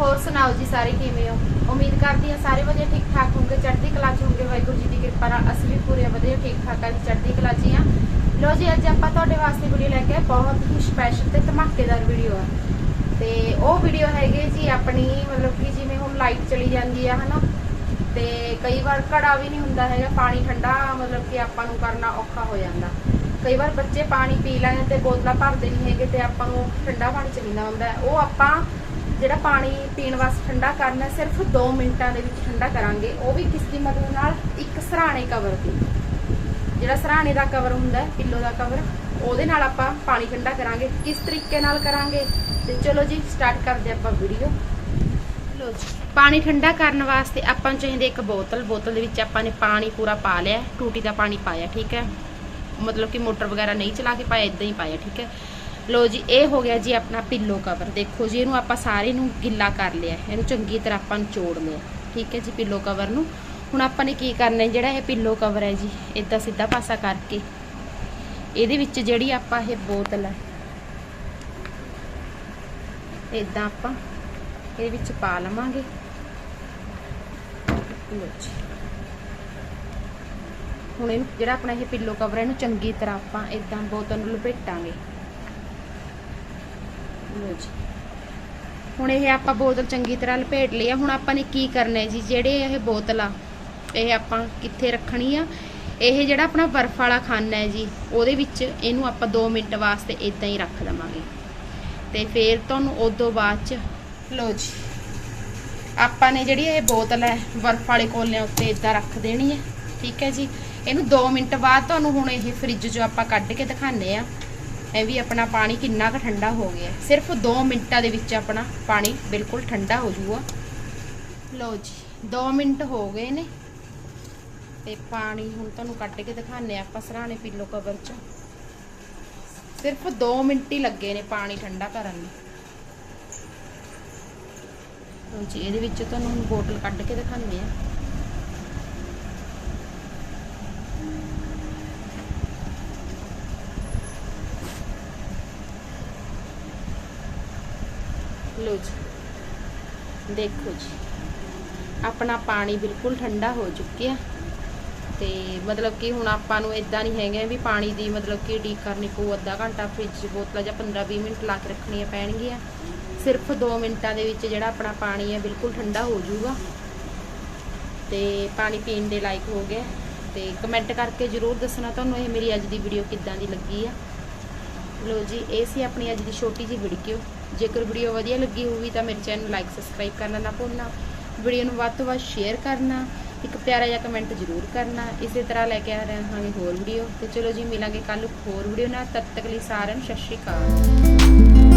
ਹੋਰ ਸੁਣਾਓ ਜੀ ਸਾਰੇ ਕਿਵੇਂ ਹੋ? ਉਮੀਦ ਕਰਦੀ ਹਾਂ ਸਾਰੇ ਵਧੀਆ ਠੀਕ ਠਾਕ ਹੋਣਗੇ ਚੜ੍ਹਦੀ ਕਲਾ 'ਚ ਹੋਣਗੇ ਵਾਹਿਗੁਰੂ ਜੀ ਦੀ ਕਿਰਪਾ ਨਾਲ ਅਸੀਂ ਵੀ ਪੂਰੇ ਵਧੀਆ ਠੀਕ ਠਾਕ ਹਾਂ ਚੜ੍ਹਦੀ ਕਲਾ 'ਚ ਹੀ ਲੋ ਜੀ, ਅੱਜ ਆਪਾਂ ਤੁਹਾਡੇ ਵਾਸਤੇ ਵੀਡੀਓ ਲੈ ਕੇ ਬਹੁਤ ਹੀ ਸਪੈਸ਼ਲ ਤੇ ਧਮਾਕੇਦਾਰ ਵੀਡੀਓ ਆ। ਤੇ ਉਹ ਵੀਡੀਓ ਹੈਗੇ ਜੀ ਆਪਣੀ, ਮਤਲਬ ਕਿ ਜਿਵੇਂ ਹੁਣ ਲਾਈਟ ਚਲੀ ਜਾਂਦੀ ਆ, ਹਨਾ? ਤੇ ਕਈ ਵਾਰ ਘੜਾ ਵੀ ਨਹੀਂ ਹੁੰਦਾ ਹੈਗਾ। ਪਾਣੀ ਠੰਡਾ, ਮਤਲਬ ਕਿ ਆਪਾਂ ਨੂੰ ਕਰਨਾ ਔਖਾ ਹੋ ਜਾਂਦਾ। ਕਈ ਵਾਰ ਬੱਚੇ ਪਾਣੀ ਪੀ ਲੈਣ ਤੇ ਬੋਤਲਾਂ ਭਰਦੇ ਨਹੀਂ ਹੈਗੇ ਤੇ ਆਪਾਂ ਨੂੰ ਠੰਡਾ ਪਾਣੀ ਚਾਹੀਦਾ ਹੁੰਦਾ ਉਹ ਆਪਾਂ ਜਿਹੜਾ ਪਾਣੀ ਪੀਣ ਵਾਸਤੇ ਠੰਡਾ ਕਰਨਾ ਸਿਰਫ 2 ਮਿੰਟਾਂ ਦੇ ਵਿੱਚ ਠੰਡਾ ਕਰਾਂਗੇ। ਉਹ ਵੀ ਕਿਸ ਦੀ ਮਦਦ ਨਾਲ ਇੱਕ ਸਰਾਣੇ ਕਵਰ ਦੀ ਜਿਹੜਾ ਸਰਾਣੇ ਦਾ ਕਵਰ ਹੁੰਦਾ ਪਿੱਲੋ ਦਾ ਕਵਰ ਉਹਦੇ ਨਾਲ ਆਪਾਂ ਪਾਣੀ ਠੰਡਾ ਕਰਾਂਗੇ। ਕਿਸ ਤਰੀਕੇ ਨਾਲ ਕਰਾਂਗੇ? ਤੇ ਚਲੋ ਜੀ ਸਟਾਰਟ ਕਰਦੇ ਆਪਾਂ ਵੀਡੀਓ ਲੋ ਜੀ, ਪਾਣੀ ਠੰਡਾ ਕਰਨ ਵਾਸਤੇ ਆਪਾਂ ਨੂੰ ਚਾਹੀਦੀ ਇੱਕ ਬੋਤਲ। ਬੋਤਲ ਦੇ ਵਿੱਚ ਆਪਾਂ ਨੇ ਪਾਣੀ ਪੂਰਾ ਪਾ ਲਿਆ ਟੂਟੀ ਦਾ ਪਾਣੀ ਪਾਇਆ, ਠੀਕ ਹੈ? ਮਤਲਬ ਕਿ ਮੋਟਰ ਵਗੈਰਾ ਨਹੀਂ ਚਲਾ ਕੇ ਪਾਇਆ ਇਦਾਂ ਹੀ ਪਾਇਆ ਠੀਕ ਹੈ? ਲੋ ਜੀ, ਇਹ ਹੋ ਗਿਆ ਜੀ ਆਪਣਾ ਪਿੱਲੋ ਕਵਰ ਦੇਖੋ ਜੀ, ਇਹਨੂੰ ਆਪਾਂ ਸਾਰੇ ਨੂੰ ਗਿੱਲਾ ਕਰ ਲਿਆ ਇਹਨੂੰ ਚੰਗੀ ਤਰ੍ਹਾਂ ਆਪਾਂ ਨਿਚੋੜ ਲਿਆ ਠੀਕ ਹੈ ਜੀ ਪਿੱਲੋ ਕਵਰ ਨੂੰ। ਹੁਣ ਆਪਾਂ ਨੇ ਕੀ ਕਰਨਾ ਹੈ, ਜਿਹੜਾ ਇਹ ਪਿੱਲੋ ਕਵਰ ਹੈ ਜੀ ਇਦਾਂ ਸਿੱਧਾ ਪਾਸਾ ਕਰਕੇ, ਇਹਦੇ ਵਿੱਚ ਜਿਹੜੀ ਆਪਾਂ ਇਹ ਬੋਤਲ ਹੈ ਇਦਾਂ ਆਪਾਂ ਇਹਦੇ ਵਿੱਚ ਪਾ ਲਵਾਂਗੇ। ਲਓ ਜੀ। ਹੁਣ ਇਹਨੂੰ ਜਿਹੜਾ ਆਪਣਾ ਇਹ ਪਿੱਲੋ ਕਵਰ ਹੈ ਇਹਨੂੰ ਚੰਗੀ ਤਰ੍ਹਾਂ ਆਪਾਂ ਇਦਾਂ ਬੋਤਲ ਨੂੰ ਲਪੇਟਾਂਗੇ। ਲਓ ਜੀ। ਹੁਣ ਇਹ ਆਪਾਂ ਬੋਤਲ ਚੰਗੀ ਤਰ੍ਹਾਂ ਲਪੇਟ ਲਈ ਆ। ਹੁਣ ਆਪਾਂ ਨੇ ਕੀ ਕਰਨਾ ਹੈ ਜੀ? ਜਿਹੜੇ ਇਹ ਬੋਤਲ ਆ, ਇਹ ਆਪਾਂ ਕਿੱਥੇ ਰੱਖਣੀ ਆ? ਇਹ ਜਿਹੜਾ ਆਪਣਾ ਬਰਫ਼ ਵਾਲਾ ਖਾਨਾ ਹੈ ਜੀ, ਉਹਦੇ ਵਿੱਚ ਇਹਨੂੰ ਆਪਾਂ 2 ਮਿੰਟ ਵਾਸਤੇ ਇਦਾਂ ਹੀ ਰੱਖ ਦਵਾਂਗੇ ਤੇ ਫਿਰ ਤੁਹਾਨੂੰ ਉਦੋਂ ਬਾਅਦ ਚ, ਲਓ ਜੀ। ਆਪਾਂ ਨੇ ਜਿਹੜੀ ਇਹ ਬੋਤਲ ਹੈ, ਬਰਫ਼ ਵਾਲੇ ਕੋਲਿਆਂ ਉੱਤੇ ਇਦਾਂ ਰੱਖ ਦੇਣੀ ਹੈ। ਠੀਕ ਹੈ ਜੀ? ਇਹਨੂੰ 2 ਮਿੰਟ ਬਾਅਦ ਤੁਹਾਨੂੰ ਹੁਣ ਇਹ ਫ੍ਰਿਜ 'ਚੋਂ ਆਪਾਂ ਕੱਢ ਕੇ ਦਿਖਾਣੇ ਆ ਇਹ ਵੀ ਆਪਣਾ ਪਾਣੀ ਕਿੰਨਾ ਕੁ ਠੰਡਾ ਹੋ ਗਿਆ ਸਿਰਫ 2 ਮਿੰਟਾਂ ਦੇ ਵਿੱਚ ਆਪਣਾ ਪਾਣੀ ਬਿਲਕੁਲ ਠੰਡਾ ਹੋ ਜਾਊਗਾ। ਲਓ ਜੀ 2 ਮਿੰਟ ਹੋ ਗਏ ਨੇ। ਤੇ ਪਾਣੀ ਹੁਣ ਤੁਹਾਨੂੰ ਕੱਢ ਕੇ ਦਿਖਾਣੇ ਆ ਆਪਾਂ ਸਰਾਣੇ ਪੀਲੋ ਕਵਰ 'ਚ। ਸਿਰਫ 2 ਮਿੰਟ ਹੀ ਲੱਗੇ ਨੇ ਪਾਣੀ ਠੰਡਾ ਕਰਨ ਨੂੰ। ਲਓ ਜੀ, ਇਹਦੇ ਵਿੱਚ ਤੁਹਾਨੂੰ ਹੁਣ ਬੋਟਲ ਕੱਢ ਕੇ ਦਿਖਾਉਂਦੇ ਆ ਲੋ ਜੀ। ਦੇਖੋ ਜੀ। ਆਪਣਾ ਪਾਣੀ ਬਿਲਕੁਲ ਠੰਡਾ ਹੋ ਚੁੱਕਿਆ। ਤੇ ਮਤਲਬ ਕਿ ਹੁਣ ਆਪਾਂ ਨੂੰ ਇਦਾਂ ਨਹੀਂ ਹੈਗਾ ਵੀ ਪਾਣੀ ਦੀ ਮਤਲਬ ਕਿ ਡੀਕ ਕਰਨੀ ਪਊ, ਅੱਧਾ ਘੰਟਾ ਫ੍ਰਿਜ ਬੋਤਲਾਂ ਜਾਂ 15-20 ਮਿੰਟ ਲਾ ਕੇ ਰੱਖਣੀਆਂ ਪੈਣਗੀਆਂ। ਸਿਰਫ 2 ਮਿੰਟਾਂ ਦੇ ਵਿੱਚ ਜਿਹੜਾ ਆਪਣਾ ਪਾਣੀ ਹੈ ਬਿਲਕੁਲ ਠੰਡਾ ਹੋ ਜਾਊਗਾ। ਤੇ ਪਾਣੀ ਪੀਣ ਦੇ ਲਾਇਕ ਹੋ ਗਿਆ। ਤੇ ਕਮੈਂਟ ਕਰਕੇ ਜਰੂਰ ਦੱਸਣਾ ਤੁਹਾਨੂੰ ਇਹ ਮੇਰੀ ਅੱਜ ਦੀ ਵੀਡੀਓ ਕਿੱਦਾਂ ਦੀ ਲੱਗੀ ਆ। ਲੋ ਜੀ, ਇਹ ਸੀ ਆਪਣੀ ਅੱਜ ਦੀ ਛੋਟੀ ਜਿਹੀ ਵੀਡੀਓ ਜੇਕਰ ਵੀਡੀਓ ਵਧੀਆ ਲੱਗੀ ਹੋਵੇ ਤਾਂ ਮੇਰੇ ਚੈਨਲ ਨੂੰ ਲਾਈਕ ਸਬਸਕ੍ਰਾਈਬ ਕਰਨਾ ਨਾ ਭੁੱਲਣਾ। ਵੀਡੀਓ ਨੂੰ ਵੱਧ ਤੋਂ ਵੱਧ ਸ਼ੇਅਰ ਕਰਨਾ, ਇੱਕ ਪਿਆਰਾ ਜਿਹਾ ਕਮੈਂਟ ਜ਼ਰੂਰ ਕਰਨਾ। ਇਸੇ ਤਰ੍ਹਾਂ ਲੈ ਕੇ ਆ ਰਹਾਂਗੇ ਹੋਰ ਵੀਡੀਓ ਤੇ ਚਲੋ ਜੀ, ਮਿਲਾਂਗੇ ਕੱਲ ਹੋਰ ਵੀਡੀਓ ਨਾਲ। ਤਦ ਤੱਕ ਲਈ ਸਾਰਿਆਂ ਨੂੰ ਸਤਿ ਸ਼੍ਰੀ ਅਕਾਲ।